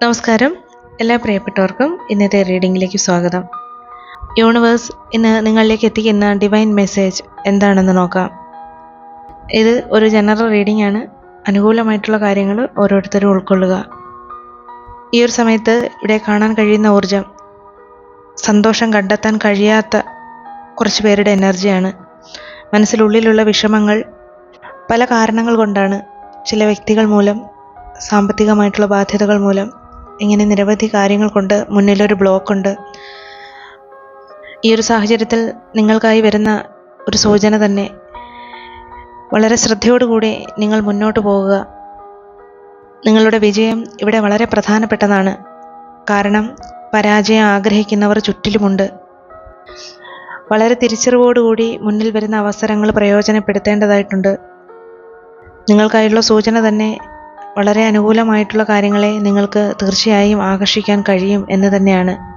നമസ്കാരം. എല്ലാ പ്രിയപ്പെട്ടവർക്കും ഇന്നത്തെ റീഡിംഗിലേക്ക് സ്വാഗതം. യൂണിവേഴ്സ് ഇന്ന് നിങ്ങളിലേക്ക് എത്തിക്കുന്ന ഡിവൈൻ മെസ്സേജ് എന്താണെന്ന് നോക്കാം. ഇത് ഒരു ജനറൽ റീഡിംഗ് ആണ് അനുകൂലമായിട്ടുള്ള കാര്യങ്ങൾ ഓരോരുത്തരും ഉൾക്കൊള്ളുക. ഈ ഒരു സമയത്ത് ഇവിടെ കാണാൻ കഴിയുന്ന ഊർജം സന്തോഷം കണ്ടെത്താൻ കഴിയാത്ത കുറച്ച് പേരുടെ എനർജിയാണ്. മനസ്സിലുള്ളിലുള്ള വിഷമങ്ങൾ പല കാരണങ്ങൾ കൊണ്ടാണ് ചില വ്യക്തികൾ മൂലം സാമ്പത്തികമായിട്ടുള്ള ബാധ്യതകൾ മൂലം ഇങ്ങനെ നിരവധി കാര്യങ്ങൾ കൊണ്ട് മുന്നിലൊരു ബ്ലോക്ക് ഉണ്ട്. ഈ ഒരു സാഹചര്യത്തിൽ നിങ്ങൾക്കായി വരുന്ന ഒരു സൂചന തന്നെ വളരെ ശ്രദ്ധയോടുകൂടി നിങ്ങൾ മുന്നോട്ട് പോവുക. നിങ്ങളുടെ വിജയം ഇവിടെ വളരെ പ്രധാനപ്പെട്ടതാണ്. കാരണം പരാജയം ആഗ്രഹിക്കുന്നവർ ചുറ്റിലുമുണ്ട്. വളരെ തിരിച്ചറിവോടുകൂടി മുന്നിൽ വരുന്ന അവസരങ്ങൾ പ്രയോജനപ്പെടുത്തേണ്ടതായിട്ടുണ്ട്. നിങ്ങൾക്കായുള്ള സൂചന തന്നെ വളരെ അനുകൂലമായിട്ടുള്ള കാര്യങ്ങളെ നിങ്ങൾക്ക് തീർച്ചയായും ആകർഷിക്കാൻ കഴിയും എന്ന് തന്നെയാണ്.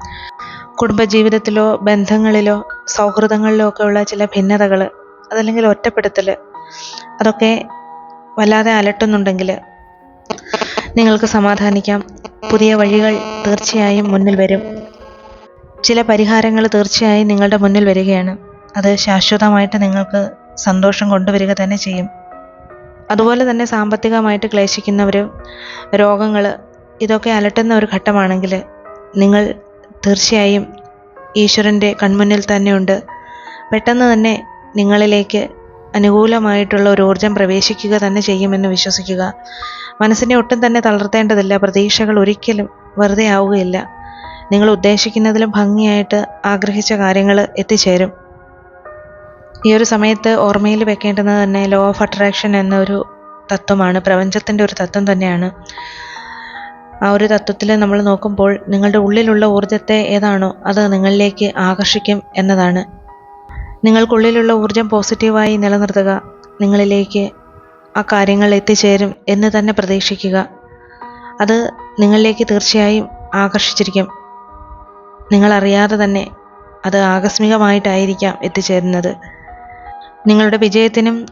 കുടുംബജീവിതത്തിലോ ബന്ധങ്ങളിലോ സൗഹൃദങ്ങളിലോ ഒക്കെ ഉള്ള ചില ഭിന്നതകൾ അതല്ലെങ്കിൽ ഒറ്റപ്പെടുത്തൽ അതൊക്കെ വല്ലാതെ അലട്ടുന്നുണ്ടെങ്കിൽ നിങ്ങൾക്ക് സമാധാനിക്കാം. പുതിയ വഴികൾ തീർച്ചയായും മുന്നിൽ വരും. ചില പരിഹാരങ്ങൾ തീർച്ചയായും നിങ്ങളുടെ മുന്നിൽ വരികയാണ്. അത് ശാശ്വതമായിട്ട് നിങ്ങൾക്ക് സന്തോഷം കൊണ്ടുവരിക തന്നെ ചെയ്യും. അതുപോലെ തന്നെ സാമ്പത്തികമായിട്ട് ക്ലേശിക്കുന്നവർ രോഗങ്ങൾ ഇതൊക്കെ അലട്ടുന്ന ഒരു ഘട്ടമാണെങ്കിൽ നിങ്ങൾ തീർച്ചയായും ഈശ്വരന്റെ കൺമുന്നിൽ തന്നെയുണ്ട്. പെട്ടെന്ന് തന്നെ നിങ്ങളിലേക്ക് അനുകൂലമായിട്ടുള്ള ഒരു ഊർജം പ്രവേശിക്കുക തന്നെ ചെയ്യുമെന്ന് വിശ്വസിക്കുക. മനസ്സിനെ ഒട്ടും തന്നെ തളർത്തേണ്ടതില്ല. പ്രതീക്ഷകൾ ഒരിക്കലും വെറുതെ ആവുകയില്ല. നിങ്ങൾ ഉദ്ദേശിക്കുന്നതിലും ഭംഗിയായിട്ട് ആഗ്രഹിച്ച കാര്യങ്ങൾ എത്തിച്ചേരും. ഈ ഒരു സമയത്ത് ഓർമ്മയിൽ വെക്കേണ്ടുന്നത് തന്നെ ലോ ഓഫ് അട്രാക്ഷൻ എന്നൊരു തത്വമാണ് പ്രപഞ്ചത്തിന്റെ ഒരു തത്വം തന്നെയാണ്. ആ ഒരു തത്വത്തിൽ നമ്മൾ നോക്കുമ്പോൾ നിങ്ങളുടെ ഉള്ളിലുള്ള ഊർജത്തെ ഏതാണോ അത് നിങ്ങളിലേക്ക് ആകർഷിക്കും എന്നതാണ്. നിങ്ങൾക്കുള്ളിലുള്ള ഊർജം പോസിറ്റീവായി നിലനിർത്തുക നിങ്ങളിലേക്ക് ആ കാര്യങ്ങൾ എത്തിച്ചേരും എന്ന് തന്നെ പ്രതീക്ഷിക്കുക. അത് നിങ്ങളിലേക്ക് തീർച്ചയായും ആകർഷിച്ചിരിക്കും. നിങ്ങളറിയാതെ തന്നെ അത് ആകസ്മികമായിട്ടായിരിക്കാം എത്തിച്ചേരുന്നത്. നിങ്ങളുടെ വിജയത്തിനും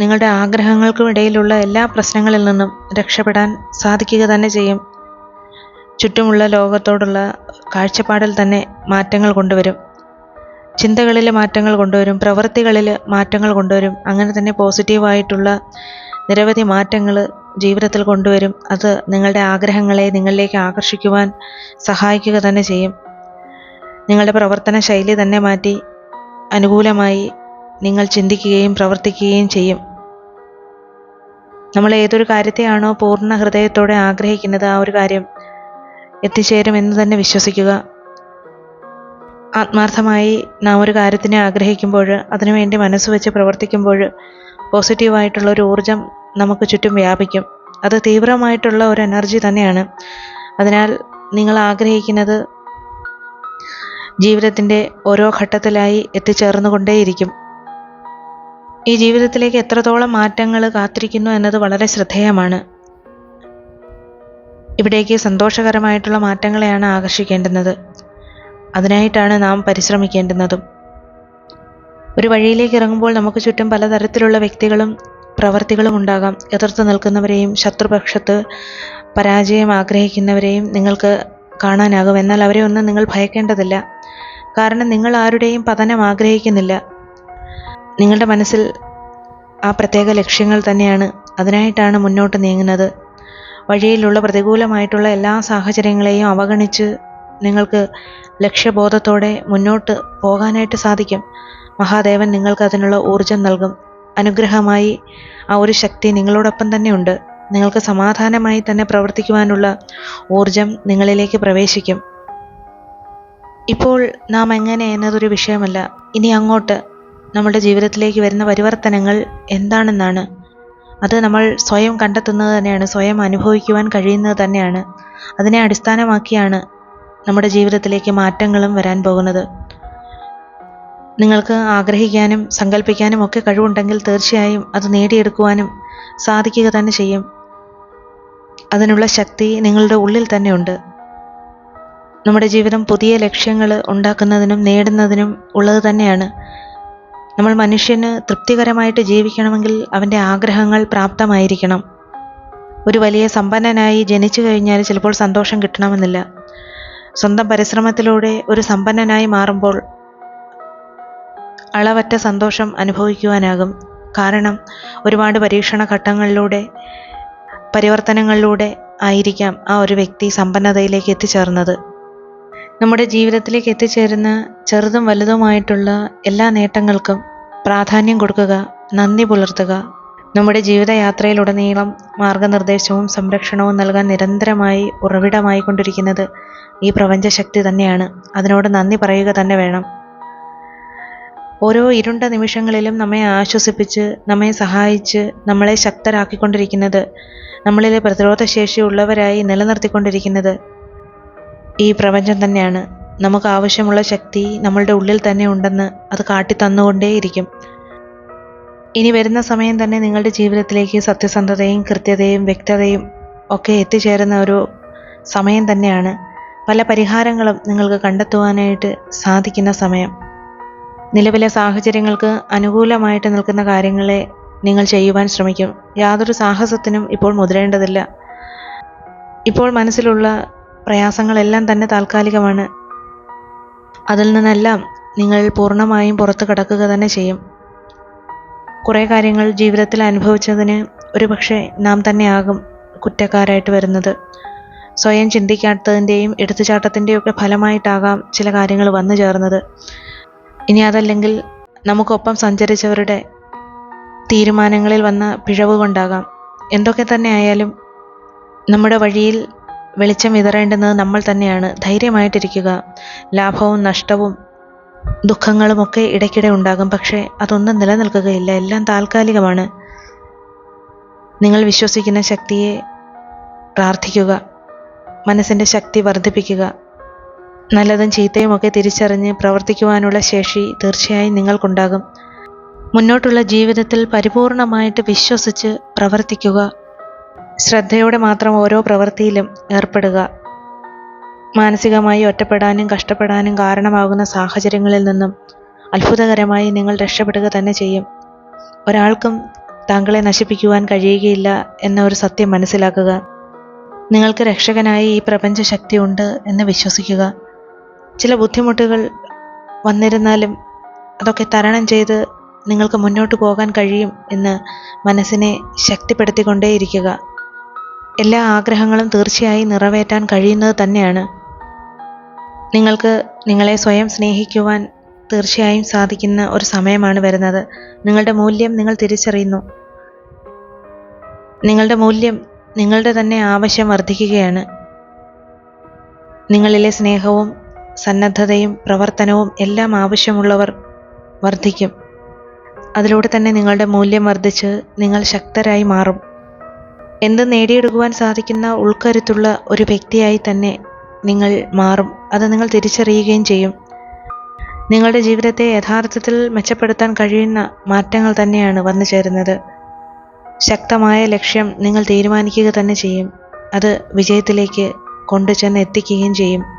നിങ്ങളുടെ ആഗ്രഹങ്ങൾക്കും ഇടയിലുള്ള എല്ലാ പ്രശ്നങ്ങളിൽ നിന്നും രക്ഷപ്പെടാൻ സാധിക്കുക തന്നെ ചെയ്യും. ചുറ്റുമുള്ള ലോകത്തോടുള്ള കാഴ്ചപ്പാടിൽ തന്നെ മാറ്റങ്ങൾ കൊണ്ടുവരും. ചിന്തകളിൽ മാറ്റങ്ങൾ കൊണ്ടുവരും പ്രവൃത്തികളിൽ മാറ്റങ്ങൾ കൊണ്ടുവരും. അങ്ങനെ തന്നെ പോസിറ്റീവായിട്ടുള്ള നിരവധി മാറ്റങ്ങൾ ജീവിതത്തിൽ കൊണ്ടുവരും. അത് നിങ്ങളുടെ ആഗ്രഹങ്ങളെ നിങ്ങളിലേക്ക് ആകർഷിക്കുവാൻ സഹായിക്കുക തന്നെ ചെയ്യും. നിങ്ങളുടെ പ്രവർത്തന ശൈലി തന്നെ മാറ്റി അനുകൂലമായി നിങ്ങൾ ചിന്തിക്കുകയും പ്രവർത്തിക്കുകയും ചെയ്യും. നമ്മൾ ഏതൊരു കാര്യത്തെയാണോ പൂർണ ഹൃദയത്തോടെ ആഗ്രഹിക്കുന്നത് ആ ഒരു കാര്യം എത്തിച്ചേരും എന്ന് തന്നെ വിശ്വസിക്കുക. ആത്മാർത്ഥമായി നാം ഒരു കാര്യത്തിനെ ആഗ്രഹിക്കുമ്പോൾ അതിനുവേണ്ടി മനസ്സ് വെച്ച് പ്രവർത്തിക്കുമ്പോൾ പോസിറ്റീവായിട്ടുള്ള ഒരു ഊർജം നമുക്ക് ചുറ്റും വ്യാപിക്കും. അത് തീവ്രമായിട്ടുള്ള ഒരു എനർജി തന്നെയാണ്. അതിനാൽ നിങ്ങൾ ആഗ്രഹിക്കുന്നത് ജീവിതത്തിന്റെ ഓരോ ഘട്ടത്തിലായി എത്തിച്ചേർന്നുകൊണ്ടേയിരിക്കും. ഈ ജീവിതത്തിലേക്ക് എത്രത്തോളം മാറ്റങ്ങൾ കാത്തിരിക്കുന്നു എന്നത് വളരെ ശ്രദ്ധേയമാണ്. ഇവിടേക്ക് സന്തോഷകരമായിട്ടുള്ള മാറ്റങ്ങളെയാണ് ആകർഷിക്കേണ്ടുന്നത്. അതിനായിട്ടാണ് നാം പരിശ്രമിക്കേണ്ടുന്നതും. ഒരു വഴിയിലേക്ക് ഇറങ്ങുമ്പോൾ നമുക്ക് ചുറ്റും പലതരത്തിലുള്ള വ്യക്തികളും പ്രവർത്തികളും ഉണ്ടാകാം. എതിർത്ത് നിൽക്കുന്നവരെയും ശത്രുപക്ഷത്ത് പരാജയം ആഗ്രഹിക്കുന്നവരെയും നിങ്ങൾക്ക് കാണാനാകും. എന്നാൽ അവരെ ഒന്നും നിങ്ങൾ ഭയക്കേണ്ടതില്ല. കാരണം നിങ്ങൾ ആരുടെയും പതനം ആഗ്രഹിക്കുന്നില്ല. നിങ്ങളുടെ മനസ്സിൽ ആ പ്രത്യേക ലക്ഷ്യങ്ങൾ തന്നെയാണ്. അതിനായിട്ടാണ് മുന്നോട്ട് നീങ്ങുന്നത്. വഴിയിലുള്ള പ്രതികൂലമായിട്ടുള്ള എല്ലാ സാഹചര്യങ്ങളെയും അവഗണിച്ച് നിങ്ങൾക്ക് ലക്ഷ്യബോധത്തോടെ മുന്നോട്ട് പോകാനായിട്ട് സാധിക്കും. മഹാദേവൻ നിങ്ങൾക്ക് അതിനുള്ള ഊർജം നൽകും. അനുഗ്രഹമായി ആ ഒരു ശക്തി നിങ്ങളോടൊപ്പം തന്നെ ഉണ്ട്. നിങ്ങൾക്ക് സമാധാനമായി തന്നെ പ്രവർത്തിക്കുവാനുള്ള ഊർജം നിങ്ങളിലേക്ക് പ്രവേശിക്കും. ഇപ്പോൾ നാം എങ്ങനെ എന്നതൊരു വിഷയമല്ല. ഇനി അങ്ങോട്ട് നമ്മുടെ ജീവിതത്തിലേക്ക് വരുന്ന പരിവർത്തനങ്ങൾ എന്താണെന്നാണ്. അത് നമ്മൾ സ്വയം കണ്ടെത്തുന്നത് തന്നെയാണ് സ്വയം അനുഭവിക്കുവാൻ കഴിയുന്നത് തന്നെയാണ്. അതിനെ അടിസ്ഥാനമാക്കിയാണ് നമ്മുടെ ജീവിതത്തിലേക്ക് മാറ്റങ്ങളും വരാൻ പോകുന്നത്. നിങ്ങൾക്ക് ആഗ്രഹിക്കാനും സങ്കല്പിക്കാനും ഒക്കെ കഴിവുണ്ടെങ്കിൽ തീർച്ചയായും അത് നേടിയെടുക്കുവാനും സാധിക്കുക തന്നെ ചെയ്യും. അതിനുള്ള ശക്തി നിങ്ങളുടെ ഉള്ളിൽ തന്നെയുണ്ട് നമ്മുടെ ജീവിതം പുതിയ ലക്ഷ്യങ്ങൾ ഉണ്ടാക്കുന്നതിനും നേടുന്നതിനും ഉള്ളത് തന്നെയാണ്. നമ്മൾ മനുഷ്യന് തൃപ്തികരമായിട്ട് ജീവിക്കണമെങ്കിൽ അവന്റെ ആഗ്രഹങ്ങൾ പ്രാപ്തമായിരിക്കണം. ഒരു വലിയ സമ്പന്നനായി ജനിച്ചു കഴിഞ്ഞാൽ ചിലപ്പോൾ സന്തോഷം കിട്ടണമെന്നില്ല. സ്വന്തം പരിശ്രമത്തിലൂടെ ഒരു സമ്പന്നനായി മാറുമ്പോൾ അളവറ്റ സന്തോഷം അനുഭവിക്കുവാനാകും. കാരണം ഒരുപാട് പരീക്ഷണ ഘട്ടങ്ങളിലൂടെ പരിവർത്തനങ്ങളിലൂടെ ആയിരിക്കാം ആ ഒരു വ്യക്തി സമ്പന്നതയിലേക്ക് എത്തിച്ചേർന്നത്. നമ്മുടെ ജീവിതത്തിലേക്ക് എത്തിച്ചേരുന്ന ചെറുതും വലുതുമായിട്ടുള്ള എല്ലാ നേട്ടങ്ങൾക്കും പ്രാധാന്യം കൊടുക്കുക നന്ദി പുലർത്തുക. നമ്മുടെ ജീവിതയാത്രയിലുടനീളം മാർഗനിർദ്ദേശവും സംരക്ഷണവും നൽകാൻ നിരന്തരമായി ഉറവിടമായി കൊണ്ടിരിക്കുന്നത് ഈ പ്രപഞ്ചശക്തി തന്നെയാണ്. അതിനോട് നന്ദി പറയുക തന്നെ വേണം. ഓരോ ഇരുണ്ട നിമിഷങ്ങളിലും നമ്മെ ആശ്വസിപ്പിച്ച് നമ്മെ സഹായിച്ച് നമ്മളെ ശക്തരാക്കിക്കൊണ്ടിരിക്കുന്നത് നമ്മളിലെ പ്രതിരോധശേഷിയുള്ളവരായി നിലനിർത്തിക്കൊണ്ടിരിക്കുന്നത് ഈ പ്രപഞ്ചം തന്നെയാണ്. നമുക്ക് ആവശ്യമുള്ള ശക്തി നമ്മളുടെ ഉള്ളിൽ തന്നെ ഉണ്ടെന്ന് അത് കാട്ടിത്തന്നുകൊണ്ടേയിരിക്കും. ഇനി വരുന്ന സമയം തന്നെ നിങ്ങളുടെ ജീവിതത്തിലേക്ക് സത്യസന്ധതയും കൃത്യതയും വ്യക്തതയും ഒക്കെ എത്തിച്ചേരുന്ന ഒരു സമയം തന്നെയാണ്. പല പരിഹാരങ്ങളും നിങ്ങൾക്ക് കണ്ടെത്തുവാനായിട്ട് സാധിക്കുന്ന സമയം. നിലവിലെ സാഹചര്യങ്ങൾക്ക് അനുകൂലമായിട്ട് നിൽക്കുന്ന കാര്യങ്ങളെ നിങ്ങൾ ചെയ്യുവാൻ ശ്രമിക്കും. യാതൊരു സാഹസത്തിനും ഇപ്പോൾ മുതിരേണ്ടതില്ല. ഇപ്പോൾ മനസ്സിലുള്ള പ്രയാസങ്ങളെല്ലാം തന്നെ താൽക്കാലികമാണ്. അതിൽ നിന്നെല്ലാം നിങ്ങൾ പൂർണമായും പുറത്തു കടക്കുക തന്നെ ചെയ്യും. കുറേ കാര്യങ്ങൾ ജീവിതത്തിൽ അനുഭവിച്ചതിന് ഒരുപക്ഷെ നാം തന്നെയാകും കുറ്റക്കാരായിട്ട് വരുന്നത്. സ്വയം ചിന്തിക്കാത്തതിന്റെയും എടുത്തുചാട്ടത്തിന്റെയും ഒക്കെ ഫലമായിട്ടാകാം ചില കാര്യങ്ങൾ വന്നു ചേർന്നത്. ഇനി അതല്ലെങ്കിൽ നമുക്കൊപ്പം സഞ്ചരിച്ചവരുടെ തീരുമാനങ്ങളിൽ വന്ന പിഴവ് കൊണ്ടാകാം എന്തൊക്കെ തന്നെ ആയാലും നമ്മുടെ വഴിയിൽ വെളിച്ചം വിതറേണ്ടുന്നത് നമ്മൾ തന്നെയാണ്. ധൈര്യമായിട്ടിരിക്കുക. ലാഭവും നഷ്ടവും ദുഃഖങ്ങളുമൊക്കെ ഇടയ്ക്കിടെ ഉണ്ടാകും. പക്ഷേ അതൊന്നും നിലനിൽക്കുകയില്ല. എല്ലാം താൽക്കാലികമാണ്. നിങ്ങൾ വിശ്വസിക്കുന്ന ശക്തിയെ പ്രാർത്ഥിക്കുക. മനസ്സിന്റെ ശക്തി വർദ്ധിപ്പിക്കുക. നല്ലതും ചീത്തയും ഒക്കെ തിരിച്ചറിഞ്ഞ് പ്രവർത്തിക്കുവാനുള്ള ശേഷി തീർച്ചയായും നിങ്ങൾക്കുണ്ടാകും. മുന്നോട്ടുള്ള ജീവിതത്തിൽ പരിപൂർണമായിട്ട് വിശ്വസിച്ച് പ്രവർത്തിക്കുക. ശ്രദ്ധയോടെ മാത്രം ഓരോ പ്രവൃത്തിയിലും ഏർപ്പെടുക. മാനസികമായി ഒറ്റപ്പെടാനും കഷ്ടപ്പെടാനും കാരണമാകുന്ന സാഹചര്യങ്ങളിൽ നിന്നും അത്ഭുതകരമായി നിങ്ങൾ രക്ഷപ്പെടുക തന്നെ ചെയ്യും. ഒരാൾക്കും താങ്കളെ നശിപ്പിക്കുവാൻ കഴിയുകയില്ല എന്ന ഒരു സത്യം മനസ്സിലാക്കുക. നിങ്ങൾക്ക് രക്ഷകനായി ഈ പ്രപഞ്ച ശക്തി ഉണ്ട് എന്ന് വിശ്വസിക്കുക. ചില ബുദ്ധിമുട്ടുകൾ വന്നിരുന്നാലും അതൊക്കെ തരണം ചെയ്ത് നിങ്ങൾക്ക് മുന്നോട്ട് പോകാൻ കഴിയും എന്ന് മനസ്സിനെ ശക്തിപ്പെടുത്തിക്കൊണ്ടേയിരിക്കുക. എല്ലാ ആഗ്രഹങ്ങളും തീർച്ചയായും നിറവേറ്റാൻ കഴിയുന്നത് തന്നെയാണ്. നിങ്ങൾക്ക് നിങ്ങളെ സ്വയം സ്നേഹിക്കുവാൻ തീർച്ചയായും സാധിക്കുന്ന ഒരു സമയമാണ് വരുന്നത്. നിങ്ങളുടെ മൂല്യം നിങ്ങൾ തിരിച്ചറിയുന്നു. നിങ്ങളുടെ മൂല്യം നിങ്ങളുടെ തന്നെ ആവശ്യം വർദ്ധിക്കുകയാണ്. നിങ്ങളിലെ സ്നേഹവും സന്നദ്ധതയും പ്രവർത്തനവും എല്ലാം ആവശ്യമുള്ളവർ വർദ്ധിക്കും. അതിലൂടെ തന്നെ നിങ്ങളുടെ മൂല്യം വർദ്ധിച്ച് നിങ്ങൾ ശക്തരായി മാറും. എന്ത് നേടിയെടുക്കുവാൻ സാധിക്കുന്ന ഉൾക്കരുത്തുള്ള ഒരു വ്യക്തിയായി തന്നെ നിങ്ങൾ മാറും. അത് നിങ്ങൾ തിരിച്ചറിയുകയും ചെയ്യും. നിങ്ങളുടെ ജീവിതത്തെ യഥാർത്ഥത്തിൽ മെച്ചപ്പെടുത്താൻ കഴിയുന്ന മാറ്റങ്ങൾ തന്നെയാണ് വന്നു ചേരുന്നത്. ശക്തമായ ലക്ഷ്യം നിങ്ങൾ തീരുമാനിക്കുക തന്നെ ചെയ്യും. അത് വിജയത്തിലേക്ക് കൊണ്ടുചെന്ന് എത്തിക്കുകയും ചെയ്യും.